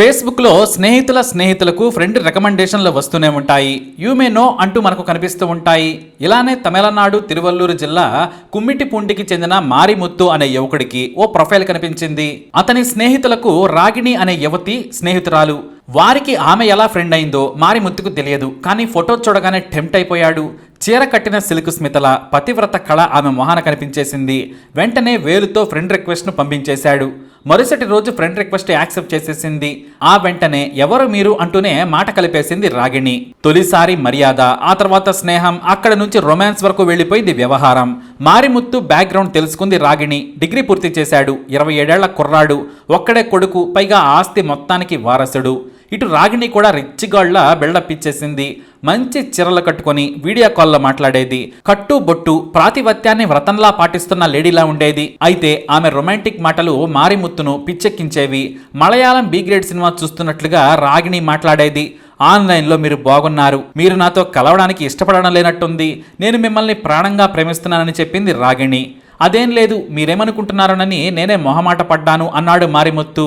ఫేస్బుక్లో స్నేహితుల స్నేహితులకు ఫ్రెండ్ రికమెండేషన్లు వస్తూనే ఉంటాయి. యూ మే నో అంటూ మనకు కనిపిస్తూ ఉంటాయి. ఇలానే తమిళనాడు తిరువల్లూరు జిల్లా కుమ్మిటిపూండికి చెందిన మారిముత్తు అనే యువకుడికి ఓ ప్రొఫైల్ కనిపించింది. అతని స్నేహితులకు రాగిణి అనే యువతి స్నేహితురాలు. వారికి ఆమె ఎలా ఫ్రెండ్ అయిందో మారిముత్తుకు తెలియదు. కానీ ఫోటో చూడగానే టెంప్ట్ అయిపోయాడు. చీర కట్టిన సిల్క్ స్మితల పతివ్రత కళ ఆమె మొహాన కనిపించేసింది. వెంటనే వేలుతో ఫ్రెండ్ రిక్వెస్ట్ను పంపించేశాడు. మరుసటి రోజు ఫ్రెండ్ రిక్వెస్ట్ యాక్సెప్ట్ చేసేసింది. ఆ వెంటనే ఎవరు మీరు అంటూనే మాట కలిపేసింది రాగిణి. తొలిసారి మర్యాద ఆ తర్వాత స్నేహం అక్కడ నుంచి రొమాన్స్ వరకు వెళ్ళిపోయింది వ్యవహారం. మారిముత్తు బ్యాక్గ్రౌండ్ తెలుసుకుంది రాగిణి. డిగ్రీ పూర్తి చేశాడు. ఇరవై ఏడేళ్ళ కుర్రాడు. ఒక్కడే కొడుకు పైగా ఆస్తి మొత్తానికి వారసుడు. ఇటు రాగిణి కూడా రిచ్చిగాళ్ళ బిల్డప్ ఇచ్చేసింది. మంచి చీరలు కట్టుకొని వీడియో కాల్లో మాట్లాడేది. కట్టు బొట్టు ప్రాతిపత్యాన్ని వ్రతంలా పాటిస్తున్న లేడీలా ఉండేది. అయితే ఆమె రొమాంటిక్ మాటలు మారిముత్తును పిచ్చెక్కించేవి. మలయాళం బి గ్రేడ్ సినిమా చూస్తున్నట్లుగా రాగిణి మాట్లాడేది. ఆన్లైన్లో మీరు బాగున్నారు. మీరు నాతో కలవడానికి ఇష్టపడడం లేనట్టుంది. నేను మిమ్మల్ని ప్రాణంగా ప్రేమిస్తున్నానని చెప్పింది రాగిణి. అదేం లేదు మీరేమనుకుంటున్నారోనని నేనే మొహమాట పడ్డాను అన్నాడు మారిముత్తు.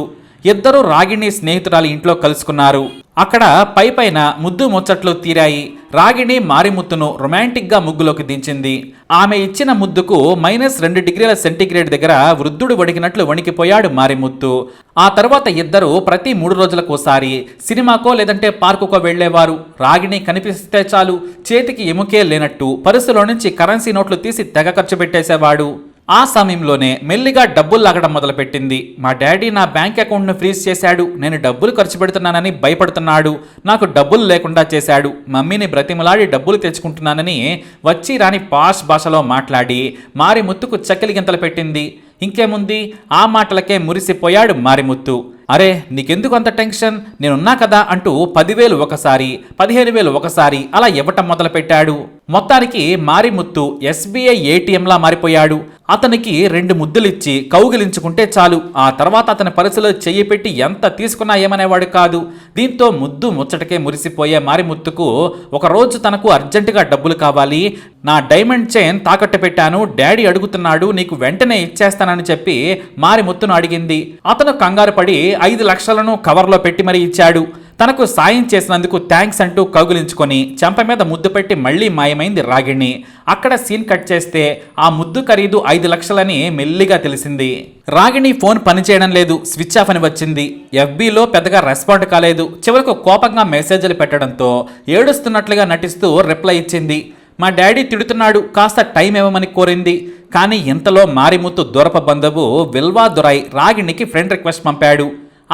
ఇద్దరు రాగిణి స్నేహితురాలి ఇంట్లో కలుసుకున్నారు. అక్కడ పై పైన ముద్దు ముచ్చట్లు తీరాయి. రాగిణి మారిముత్తును రొమాంటిక్గా ముగ్గులోకి దించింది. ఆమె ఇచ్చిన ముద్దుకు మైనస్ రెండు డిగ్రీల సెంటీగ్రేడ్ దగ్గర వృద్ధుడు వణికినట్లు వణికిపోయాడు మారిముత్తు. ఆ తర్వాత ఇద్దరు ప్రతి మూడు రోజులకోసారి సినిమాకో లేదంటే పార్కుకో వెళ్ళేవారు రాగిణి కనిపిస్తే చాలు చేతికి ఎముకే లేనట్టు పరుసులో నుంచి కరెన్సీ నోట్లు తీసి తెగ ఖర్చు పెట్టేసేవాడు. ఆ సమయంలోనే మెల్లిగా డబ్బులు లాగడం మొదలుపెట్టింది. మా డాడీ నా బ్యాంక్ అకౌంట్ను ఫ్రీజ్ చేశాడు. నేను డబ్బులు ఖర్చు పెడుతున్నానని భయపడుతున్నాడు. నాకు డబ్బులు లేకుండా చేశాడు. మమ్మీని బ్రతిమలాడి డబ్బులు తెచ్చుకుంటున్నానని వచ్చి రాని పాష్ భాషలో మాట్లాడి మారి ముత్తుకు చక్కెలి గింతలు పెట్టింది. ఇంకేముంది? ఆ మాటలకే మురిసిపోయాడు మారిముత్తు. అరే నీకెందుకు అంత టెన్షన్? నేనున్నా కదా అంటూ పదివేలు ఒకసారి పదిహేను వేలు ఒకసారి అలా ఇవ్వటం మొదలుపెట్టాడు. మొత్తానికి మారిముత్తు ఎస్బీఐ ఏటీఎంలా మారిపోయాడు. అతనికి రెండు ముద్దులిచ్చి కౌగిలించుకుంటే చాలు. ఆ తర్వాత అతని పరిసలో చెయ్యి పెట్టి ఎంత తీసుకున్నా ఏమనేవాడు కాదు. దీంతో ముద్దు ముచ్చటకే మురిసిపోయే మారిముత్తుకు ఒకరోజు తనకు అర్జెంటుగా డబ్బులు కావాలి. నా డైమండ్ చైన్ తాకట్టు పెట్టాను. డాడీ అడుగుతున్నాడు నీకు వెంటనే ఇచ్చేస్తానని చెప్పి మారిముత్తును అడిగింది. అతను కంగారు పడి ఐదు లక్షలను కవర్లో పెట్టి మరీ ఇచ్చాడు. తనకు సాయం చేసినందుకు థ్యాంక్స్ అంటూ కౌగులించుకొని చెంప మీద ముద్దు పెట్టి మళ్ళీ మాయమైంది రాగిణి. అక్కడ సీన్ కట్ చేస్తే ఆ ముద్దు ఖరీదు ఐదు లక్షలని మెల్లిగా తెలిసింది. రాగిణి ఫోన్ పనిచేయడం లేదు స్విచ్ ఆఫ్ అని వచ్చింది. ఎఫ్బీలో పెద్దగా రెస్పాండ్ కాలేదు. చివరకు కోపంగా మెసేజ్లు పెట్టడంతో ఏడుస్తున్నట్లుగా నటిస్తూ రిప్లై ఇచ్చింది. మా డాడీ తిడుతున్నాడు కాస్త టైం ఇవ్వమని కోరింది. కానీ ఇంతలో మారిముత్తు దూరప బంధువు విల్వా దురై రాగిణికి ఫ్రెండ్ రిక్వెస్ట్ పంపాడు.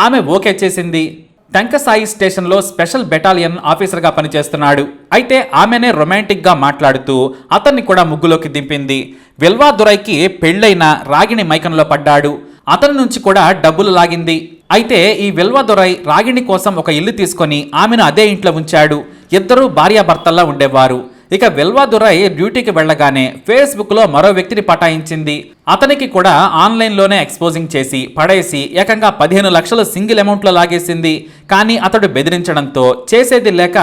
ఆమె ఓకే చేసింది. టంకసాయి స్టేషన్లో స్పెషల్ బెటాలియన్ ఆఫీసర్గా పనిచేస్తున్నాడు. అయితే ఆమెనే రొమాంటిక్గా మాట్లాడుతూ అతన్ని కూడా ముగ్గులోకి దింపింది. విల్వా దురైకి పెళ్ళైన రాగిణి మైకంలో పడ్డాడు. అతని నుంచి కూడా డబ్బులు లాగింది. అయితే ఈ విల్వా దొరై రాగిణి కోసం ఒక ఇల్లు తీసుకొని ఆమెను అదే ఇంట్లో ఉంచాడు. ఇద్దరూ భార్యాభర్తల్లా ఉండేవారు. ఇక వెల్వా దురై డ్యూటీకి వెళ్ళగానే ఫేస్బుక్లో మరో వ్యక్తిని పటాయించింది. అతనికి కూడా ఆన్లైన్లోనే ఎక్స్పోజింగ్ చేసి పడేసి ఏకంగా పదిహేను లక్షలు సింగిల్ అమౌంట్లో లాగేసింది. కానీ అతడు బెదిరించడంతో చేసేది లేక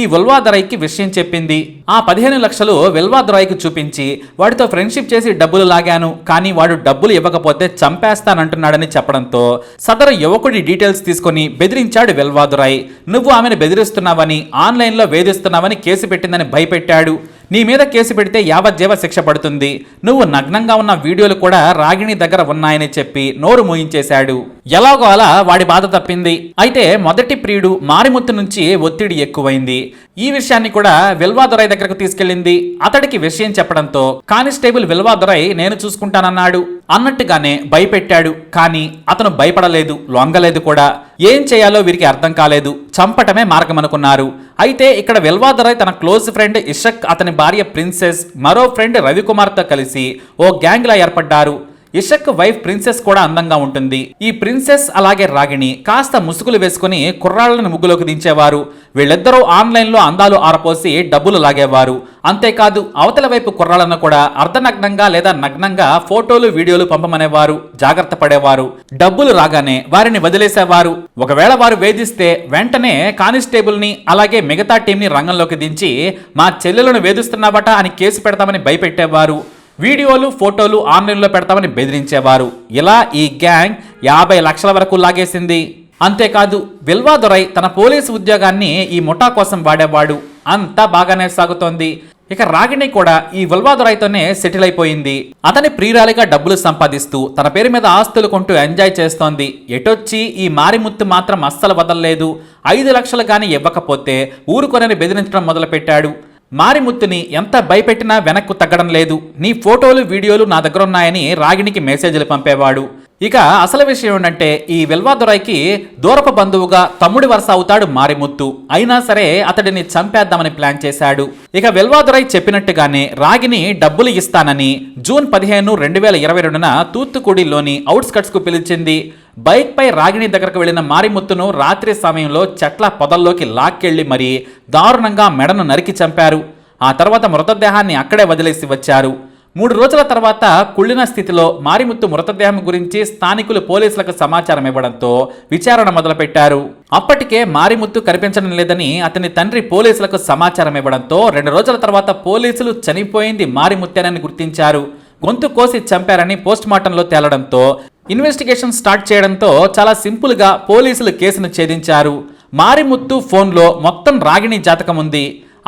ఈ వెల్వాదరాయ్కి విషయం చెప్పింది. ఆ పదిహేను లక్షలు వెల్వాదరాయ్కి చూపించి వాడితో ఫ్రెండ్షిప్ చేసి డబ్బులు లాగాను. కానీ వాడు డబ్బులు ఇవ్వకపోతే చంపేస్తానంటున్నాడని చెప్పడంతో సదరు యువకుడి డీటెయిల్స్ తీసుకొని బెదిరించాడు వెల్వాదురాయ్ నువ్వు ఆమెను బెదిరిస్తున్నావని ఆన్లైన్లో వేధిస్తున్నావని కేసు పెట్టిందని భయపెట్టాడు. నీ మీద కేసు పెడితే యావజ్జీవ శిక్ష పడుతుంది. నువ్వు నగ్నంగా ఉన్న వీడియోలు కూడా రాగిణి దగ్గర ఉన్నాయని చెప్పి నోరు మూయించేశాడు. ఎలాగో అలా వాడి బాధ తప్పింది. అయితే మొదటి ప్రియుడు మారిముత్తు నుంచి ఒత్తిడి ఎక్కువైంది. ఈ విషయాన్ని కూడా విల్వాదొరై దగ్గరకు తీసుకెళ్ళింది. అతడికి విషయం చెప్పడంతో కానిస్టేబుల్ విల్వాదొరై నేను చూసుకుంటానన్నాడు. అన్నట్టుగానే భయపెట్టాడు. కానీ అతను భయపడలేదు లొంగలేదు కూడా. ఏం చేయాలో వీరికి అర్థం కాలేదు. చంపటమే మార్గం అనుకున్నారు అయితే ఇక్కడ వెల్వాదరాయ్ తన క్లోజ్ ఫ్రెండ్ ఇషక్ అతని భార్య ప్రిన్సెస్ మరో ఫ్రెండ్ రవికుమార్తో కలిసి ఓ గ్యాంగ్లా ఏర్పడ్డారు. ఇషక్ వైఫ్ ప్రిన్సెస్ కూడా అందంగా ఉంటుంది. ఈ ప్రిన్సెస్ అలాగే రాగిణి కాస్త ముసుగులు వేసుకుని కుర్రాళ్ళను ముగ్గులోకి దించేవారు. వీళ్ళిద్దరూ ఆన్లైన్లో అందాలు ఆరపోసి డబ్బులు లాగేవారు. అంతేకాదు అవతల వైపు కుర్రాళ్ళను కూడా అర్ధనగ్నంగా లేదా నగ్నంగా ఫోటోలు వీడియోలు పంపమనేవారు. జాగ్రత్త పడేవారు. డబ్బులు రాగానే వారిని వదిలేసేవారు. ఒకవేళ వారు వేధిస్తే వెంటనే కానిస్టేబుల్ని అలాగే మిగతా టీంని రంగంలోకి దించి మా చెల్లెలను వేధిస్తున్నావట అని కేసు పెడతామని భయపెట్టేవారు. వీడియోలు ఫోటోలు ఆన్లైన్లో పెడతామని బెదిరించేవారు. ఇలా ఈ గ్యాంగ్ యాభై లక్షల వరకు లాగేసింది. అంతేకాదు విల్వాదొరై తన పోలీసు ఉద్యోగాన్ని ఈ ముఠా కోసం వాడేవాడు. అంతా బాగానే సాగుతోంది. ఇక రాగిణి కూడా ఈ విల్వాదొరైతోనే సెటిల్ అయిపోయింది. అతని ప్రియురాలిగా డబ్బులు సంపాదిస్తూ తన పేరు మీద ఆస్తులు కొంటూ ఎంజాయ్ చేస్తోంది. ఎటొచ్చి ఈ మారిముత్తు మాత్రం అస్సలు వదలలేదు. ఐదు లక్షలు కానీ ఇవ్వకపోతే ఊరుకొనని బెదిరించడం మొదలుపెట్టాడు. మారిముత్తుని ఎంత భయపెట్టినా వెనక్కు తగ్గడం లేదు. నీ ఫోటోలు వీడియోలు నా దగ్గర ఉన్నాయని రాగిణికి మెసేజ్లు పంపేవాడు. ఇక అసలు విషయం ఏంటంటే ఈ విల్వాదురైకి దూరపు బంధువుగా తమ్ముడి వరుస అవుతాడు మారిముత్తు. అయినా సరే అతడిని చంపేద్దామని ప్లాన్ చేశాడు. ఇక విల్వాదురై చెప్పినట్టుగానే రాగిని డబ్బులు ఇస్తానని జూన్ పదిహేను రెండు వేల ఇరవై రెండున తూత్తుకుడిలోని అవుట్స్కట్స్కు పిలిచింది. బైక్పై రాగిణి దగ్గరకు వెళ్ళిన మారిముత్తును రాత్రి సమయంలో చెట్ల పొదల్లోకి లాక్కెళ్ళి మరీ దారుణంగా మెడను నరికి చంపారు. ఆ తర్వాత మృతదేహాన్ని అక్కడే వదిలేసి వచ్చారు. మూడు రోజుల తర్వాత కుళ్ళిన స్థితిలో మారిముత్తు మృతదేహం గురించి స్థానికులు పోలీసులకు సమాచారం ఇవ్వడంతో విచారణ మొదలుపెట్టారు. అప్పటికే మారిముత్తు కనిపించడం లేదని అతని తండ్రి పోలీసులకు సమాచారం ఇవ్వడంతో రెండు రోజుల తర్వాత పోలీసులు చనిపోయింది మారిముత్తేనని గుర్తించారు. గొంతు కోసి చంపారని పోస్ట్మార్టంలో తేలడంతో ఇన్వెస్టిగేషన్ స్టార్ట్ చేయడంతో చాలా సింపుల్గా పోలీసులు కేసును ఛేదించారు. మారిముత్తు ఫోన్లో మొత్తం రాగిణి జాతకం ఉంది.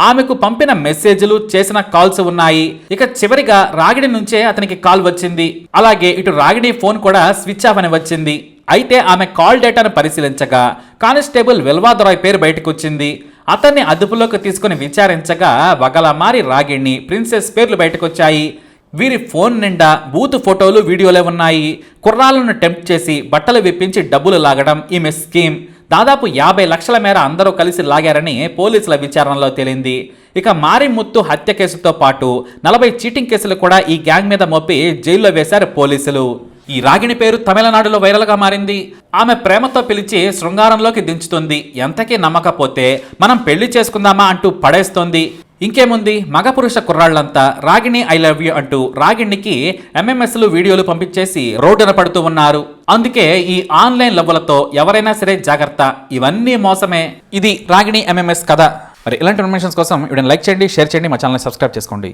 ఆమెకు పంపిన మెసేజ్లు చేసిన కాల్స్ ఉన్నాయి. ఇక చివరిగా రాగిడి నుంచే అతనికి కాల్ వచ్చింది. అలాగే ఇటు రాగిడి ఫోన్ కూడా స్విచ్ ఆఫ్ అని వచ్చింది. అయితే ఆమె కాల్ డేటాను పరిశీలించగా కానిస్టేబుల్ వెల్వాదరాయ్ పేరు బయటకొచ్చింది. అతన్ని అదుపులోకి తీసుకుని విచారించగా వగలమారి రాగిణి ప్రిన్సెస్ పేర్లు బయటకొచ్చాయి. వీరి ఫోన్ నిండా బూత్ ఫోటోలు వీడియోలే ఉన్నాయి. కుర్రాలను టెంప్ట్ చేసి బట్టలు విప్పించి డబ్బులు లాగడం ఈమె స్కీమ్. దాదాపు యాభై లక్షల మేర అందరూ కలిసి లాగారని పోలీసుల విచారణలో తేలింది. ఇక మారిముత్తు హత్య కేసుతో పాటు నలభై చీటింగ్ కేసులు కూడా ఈ గ్యాంగ్ మీద మోపి జైల్లో వేశారు పోలీసులు. ఈ రాగిణి పేరు తమిళనాడులో వైరల్గా మారింది. ఆమె ప్రేమతో పిలిచి శృంగారంలోకి దించుతుంది. ఎంతకీ నమ్మకపోతే మనం పెళ్ళి చేసుకుందామా అంటూ పడేస్తోంది. ఇంకేముంది? మగ పురుష కుర్రాళ్ళంతా రాగిణి ఐ లవ్ యూ అంటూ రాగిణికి ఎంఎంఎస్లు వీడియోలు పంపించేసి రోడ్డున పడుతూ ఉన్నారు. అందుకే ఈ ఆన్లైన్ లవ్వులతో ఎవరైనా సరే జాగ్రత్త. ఇవన్నీ మోసమే. ఇది రాగిణి ఎంఎంఎస్ కథ. మరి ఇలాంటి ఇన్ఫర్మేషన్స్ కోసం వీడిని లైక్ చేయండి షేర్ చేయండి మా ఛానల్ని సబ్స్క్రైబ్ చేసుకోండి.